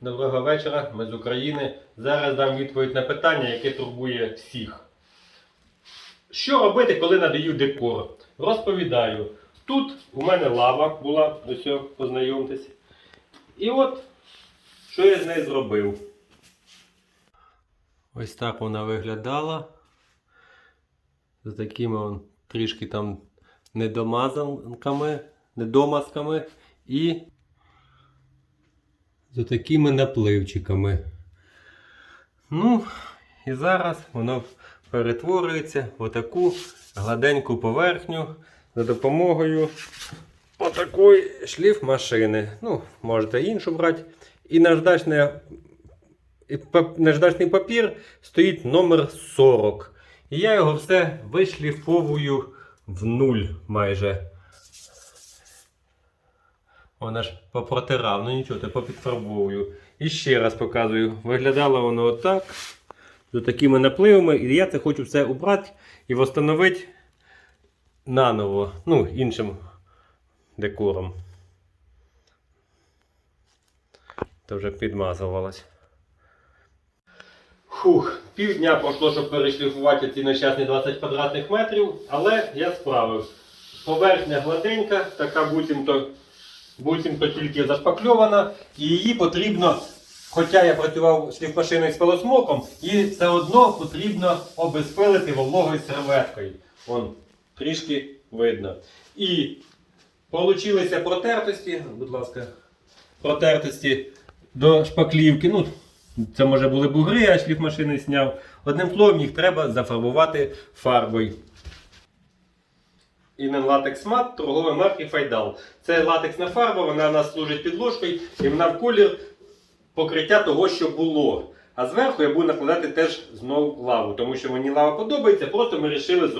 Доброго вечора, ми з України. Зараз дам відповідь на питання, яке турбує всіх. Що робити, коли надаю декор? Розповідаю. Тут у мене лава була, ось познайомтесь. І от, що я з нею зробив. Ось так вона виглядала. З такими он, трішки там недомазанками, недомазками і з такими напливчиками. Ну, і зараз воно перетворюється в отаку гладеньку поверхню за допомогою отакої шліфмашини. Ну, можете іншу брати. І наждачне, і наждачний папір стоїть номер 40. І я його все вишліфовую в нуль майже. Вона ж попротирав, ну нічого, то попідфарбовую. І ще раз показую. Виглядало воно отак. З такими напливами. І я це хочу все убрати і встановити наново. Ну, іншим декором. Це вже підмазувалось. Фух, півдня пройшло, щоб перешліфувати ці нещасні 20 квадратних метрів, але я справив. Поверхня гладенька, така буцімто буцімто тільки зашпакльована, і її потрібно, хоча я працював шліфмашиною з пилосмоком, її все одно потрібно обезпилити вологою серветкою. Вон, трішки видно. І получилися протертості, будь ласка, протертості до шпаклівки. Ну, це може були бугри, я шліфмашини зняв. Одним словом, їх треба зафарбувати фарбою. Інен латекс мат торгової марки Файдал. Це латексна фарба, вона у нас служить підложкою і вона в колір покриття того, що було. А зверху я буду накладати теж знову лаву, тому що мені лава подобається, просто ми вирішили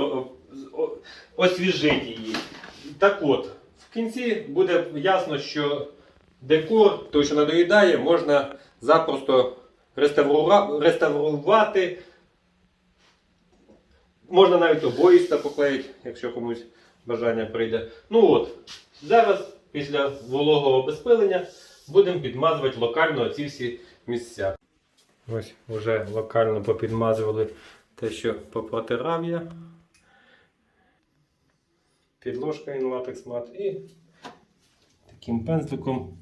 освіжити її. Так от, в кінці буде ясно, що декор, той, що надоїдає, можна запросто реставрувати. Можна навіть обоїста поклеїти, якщо комусь бажання прийде. Ну от, зараз, після вологого безпилення, будемо підмазувати локально ці всі місця. Ось вже локально попідмазували те, що попротирав я. Підложка інлатекс мат і таким пензликом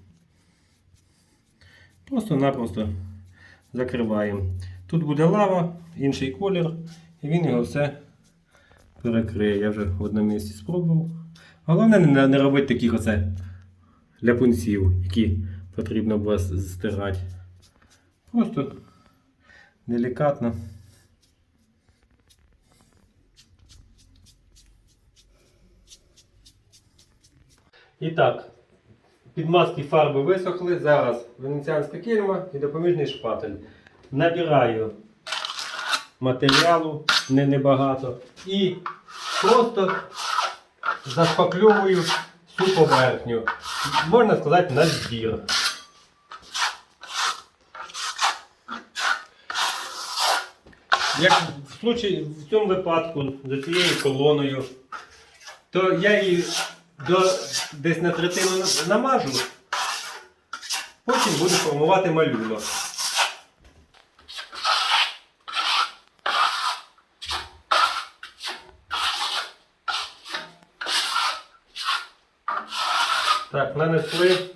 просто-напросто закриваємо. Тут буде лава, інший колір, і він його все перекриє. Я вже в одному місці спробував. Головне не, не робити таких оце ляпунців, які потрібно було стирати. Просто делікатно. І так, підмазки фарби висохли. Зараз венеціанська кільма і допоміжний шпатель. Набираю матеріалу не небагато і просто зашпакльовую всю поверхню. Можна сказати, на збір. Як в, случаї, в цьому випадку за цією колоною, то я її до, десь на третину намажу, потім буду формувати малюнок. Так, нанесли.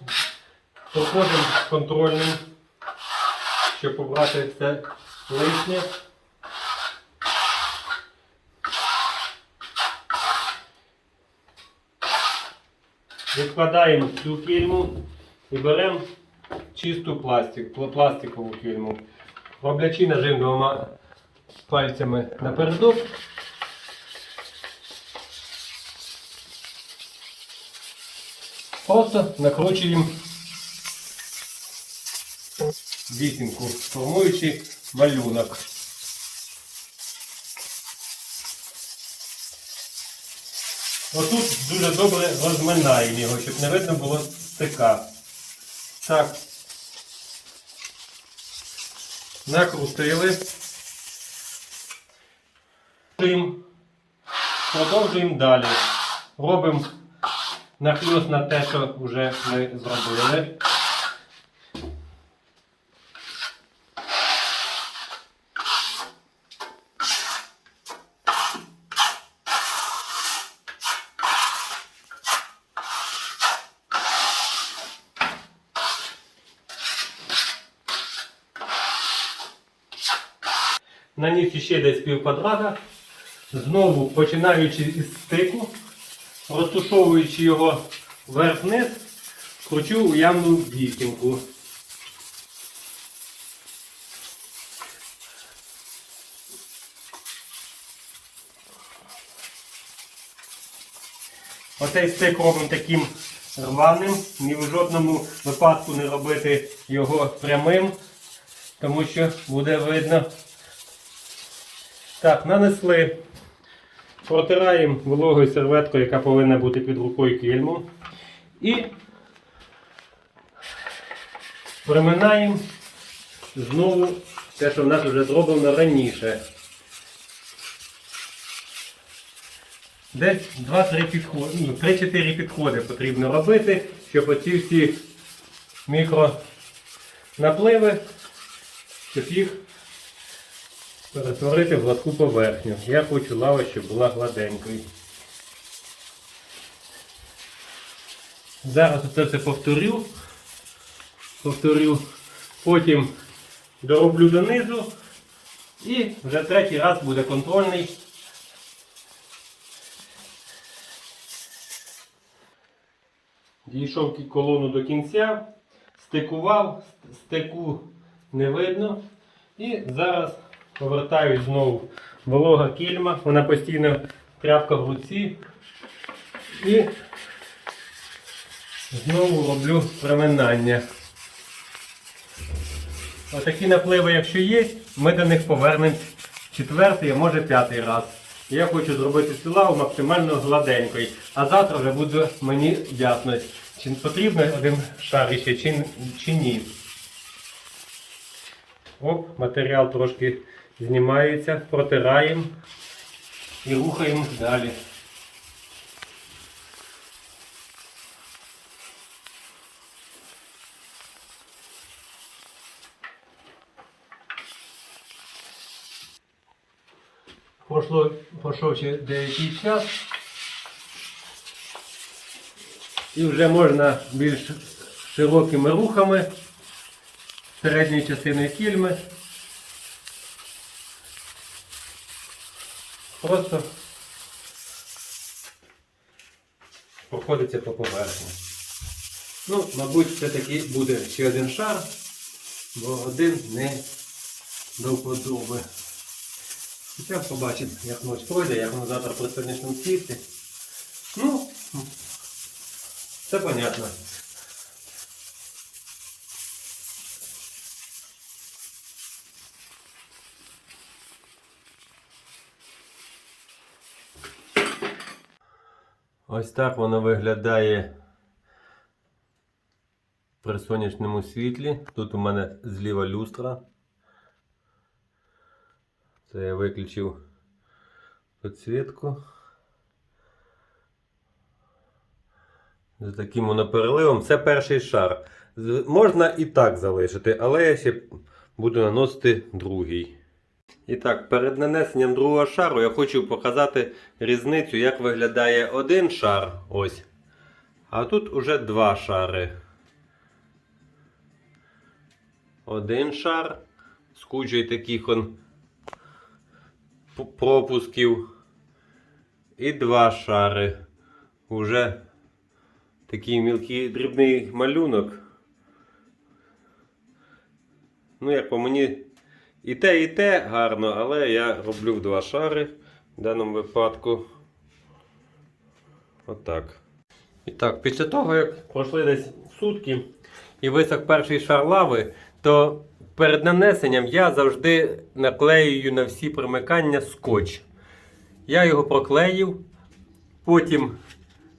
Проходимо контрольним, щоб побрати все лишнє. Відкладаємо цю кільму і беремо чисту пластик, пластикову кільму. Роблячи нажим двома пальцями напередок. Просто накручуємо вісімку, формуючи малюнок. Отут дуже добре розминаємо його, щоб не видно було стика. Так. Накрутили. Продовжуємо- далі. Робимо на плюс на те, що вже ми зробили. на Наніс ще десь пів квадрата, знову починаючи із стику розтушовуючи його вверх-вниз, кручу у ямну вісімку. Оцей стик робимо таким рваним, ні в жодному випадку не робити його прямим, тому що буде видно. Так, нанесли. Протираємо вологою серветкою, яка повинна бути під рукою кільму. І приминаємо знову те, що в нас вже зроблено раніше. Десь 2-3 підходи, ну, 3-4 підходи потрібно робити, щоб оці всі мікронапливи, щоб їх перетворити в гладку поверхню. Я хочу лава, щоб була гладенькою. Зараз це все повторю. Повторю. Потім дороблю донизу. І вже третій раз буде контрольний. Дійшов колону до кінця, стикував, стику не видно. І зараз повертаю знову волога кільма, вона постійно тряпка в руці. І знову роблю проминання. Отакі напливи, якщо є, ми до них повернемось четвертий, а може п'ятий раз. Я хочу зробити цю лаву максимально гладенькою. А завтра вже буде мені ясно, чи потрібно один шар ще, чи, чи ні. Оп, матеріал трошки знімається, протираємо і рухаємо далі. Пройшло, пройшов ще деякий час. І вже можна більш широкими рухами середньої частини кільми. Просто проходиться по поверхні. Ну, мабуть, все-таки буде ще один шар, бо один не до вподоби. Хоча побачимо, як ночь пройде, як воно завтра при сонячному світі. Ну, все понятно. Ось так воно виглядає при сонячному світлі. Тут у мене зліва люстра. Це я виключив підсвітку. З таким воно переливом. Це перший шар. Можна і так залишити, але я ще буду наносити другий. І так, перед нанесенням другого шару я хочу показати різницю, як виглядає один шар. Ось. А тут уже два шари. Один шар з кучою таких он пропусків. І два шари. Уже такий мілкий дрібний малюнок. Ну, як по мені, і те, і те гарно, але я роблю в два шари в даному випадку. Отак. І так, після того, як пройшли десь сутки і висох перший шар лави, то перед нанесенням я завжди наклеюю на всі примикання скотч. Я його проклеїв, потім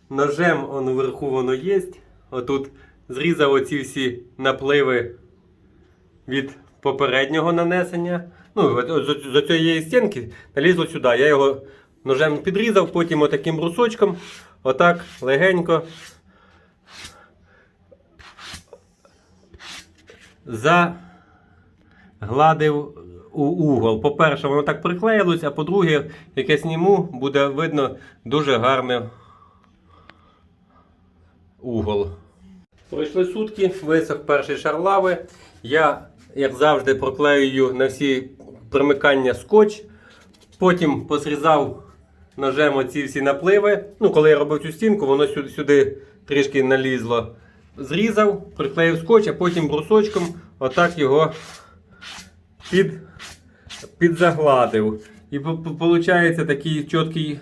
ножем он вверху воно є. Отут зрізав оці всі напливи від попереднього нанесення. Ну, з цієї стінки налізло сюди. Я його ножем підрізав, потім отаким брусочком, отак легенько загладив у угол. По-перше, воно так приклеїлось, а по-друге, як я зніму, буде видно дуже гарний угол. Пройшли сутки, висох перший шар лави. Я, як завжди, проклеюю на всі примикання скотч. Потім посрізав ножем оці всі напливи. Ну, коли я робив цю стінку, воно сюди, сюди трішки налізло. Зрізав, приклеїв скотч, а потім брусочком отак його під, підзагладив. І виходить такий чіткий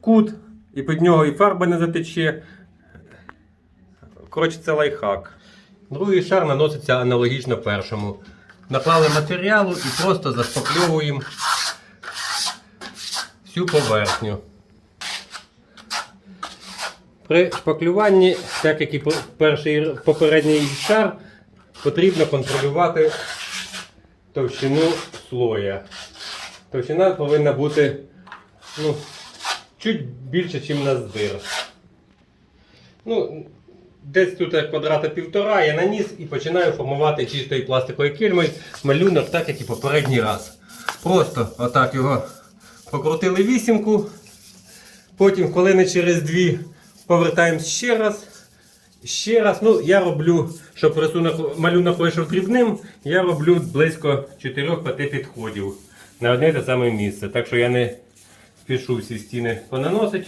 кут, і під нього і фарба не затече. Коротше, це лайфхак. Другий шар наноситься аналогічно першому. Наклали матеріалу і просто зашпакльовуємо всю поверхню. При шпаклюванні, так як і перший попередній шар, потрібно контролювати товщину слоя. Товщина повинна бути ну, чуть більше, ніж на здир. Ну, десь тут квадрата півтора я наніс і починаю формувати чистою пластиковою кільмою малюнок, так як і попередній раз. Просто отак його покрутили вісімку. Потім хвилини через дві повертаємось ще раз. Ще раз, ну я роблю, щоб рисунок малюнок вийшов дрібним, я роблю близько 4-5 підходів на одне те саме місце. Так що я не спішу всі стіни понаносить,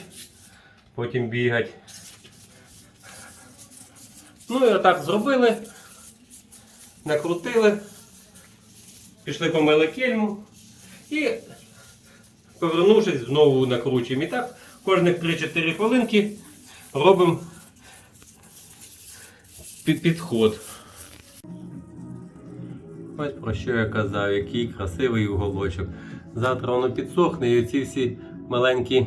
потім бігати. Ну і отак зробили, накрутили, пішли помили кельму і повернувшись, знову накручуємо. І так кожних 3-4 хвилинки робимо під підход. Ось про що я казав, який красивий уголочок. Завтра воно підсохне і оці всі маленькі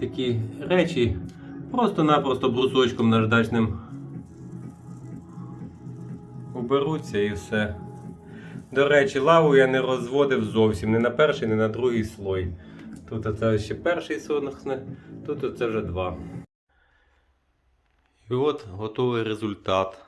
такі речі просто-напросто брусочком наждачним уберуться і все. До речі, лаву я не розводив зовсім не на перший, ні на другий слой. Тут оце ще перший сохне, тут оце вже два. І от готовий результат.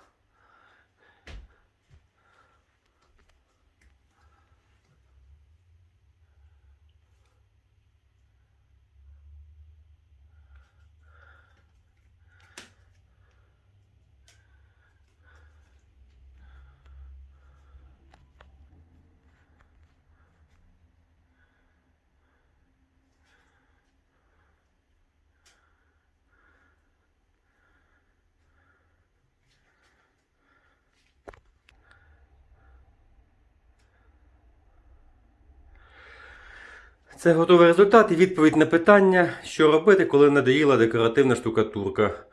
Це готовий результат і відповідь на питання, що робити, коли надоїла декоративна штукатурка.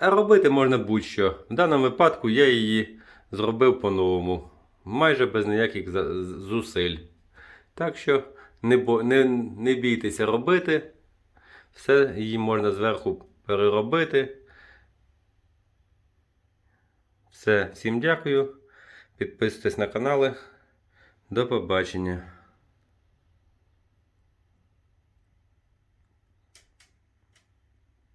А робити можна будь-що. В даному випадку я її зробив по-новому, майже без ніяких зусиль. Так що не, не, не бійтеся робити. Все її можна зверху переробити. Все, всім дякую. Підписуйтесь на канали. До побачення.